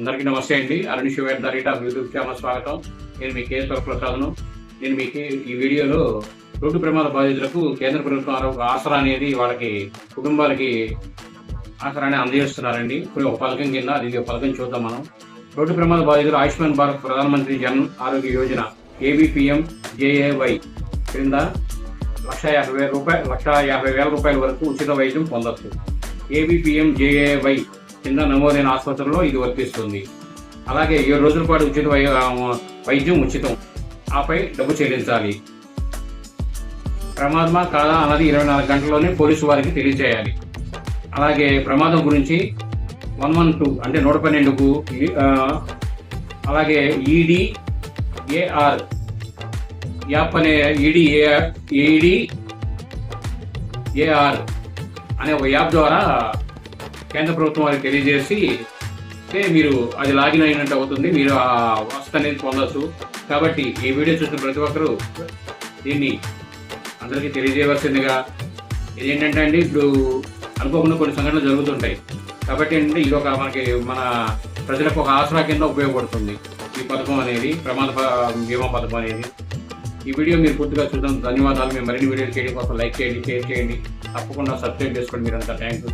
అందరికీ నమస్తే అండి. అరుణ్ శివేట్ దరిట యూట్యూబ్ ఛానల్ స్వాగతం. నేను మీ కేశవ ప్రసాద్ను నేను మీకు ఈ వీడియోలో రోడ్డు ప్రమాద బాధితులకు కేంద్ర ప్రభుత్వం ఆరోగ్య ఆసరా అనేది వాళ్ళకి కుటుంబాలకి ఆసరాన్ని అందజేస్తున్నారండి. ఇప్పుడు ఒక పథకం కింద అది ఒక పథకం చూద్దాం మనం. రోడ్డు ప్రమాద బాధితులు ఆయుష్మాన్ భారత్ ప్రధానమంత్రి జన్ ఆరోగ్య యోజన ఏబిపిఎం జేఏవై క్రింద లక్ష యాభై వేల రూపాయలు లక్ష యాభై వేల రూపాయల వరకు ఉచిత వైద్యం పొందొచ్చు. ఏబిపిఎం జేఏవై కింద నమోదైన ఆసుపత్రుల్లో ఇది వర్తిస్తుంది. అలాగే ఏడు రోజుల పాటు ఉచిత వై వైద్యం ఉచితం. ఆపై డబ్బు చెల్లించాలి. ప్రమాదమా కాదా అన్నది ఇరవై నాలుగు గంటల్లోనే పోలీసు వారికి తెలియజేయాలి. అలాగే ప్రమాదం గురించి వన్ వన్ టూ అంటే నూట పన్నెండుకు ఈ- అలాగే ఈడీ ఏఆర్ యాప్ అనే ఈడీ ఏఈడి ఏఆర్ అనే ఒక యాప్ ద్వారా కేంద్ర ప్రభుత్వం వారికి తెలియజేసి మీరు అది లాగిన్ అయినట్టు అవుతుంది మీరు ఆ వసతి అనేది పొందవచ్చు కాబట్టి ఈ వీడియో చూసిన ప్రతి ఒక్కరూ దీన్ని అందరికీ తెలియజేయవలసిందిగా ఇదేంటంటే అండి ఇప్పుడు అనుకోకుండా కొన్ని సంఘటనలు జరుగుతుంటాయి. కాబట్టి ఏంటంటే ఇది ఒక మనకి మన ప్రజలకు ఒక ఆసరా కింద ఉపయోగపడుతుంది ఈ పథకం అనేది ప్రమాద ప- బీమా పథకం అనేది. ఈ వీడియో మీరు పూర్తిగా చూద్దాం ధన్యవాదాలు. మేము మరిన్ని వీడియోలు చేయడం కోసం లైక్ చేయండి షేర్ చేయండి. తప్పకుండా సబ్స్క్రైబ్ చేసుకోండి. మీరంతా థ్యాంక్ యూ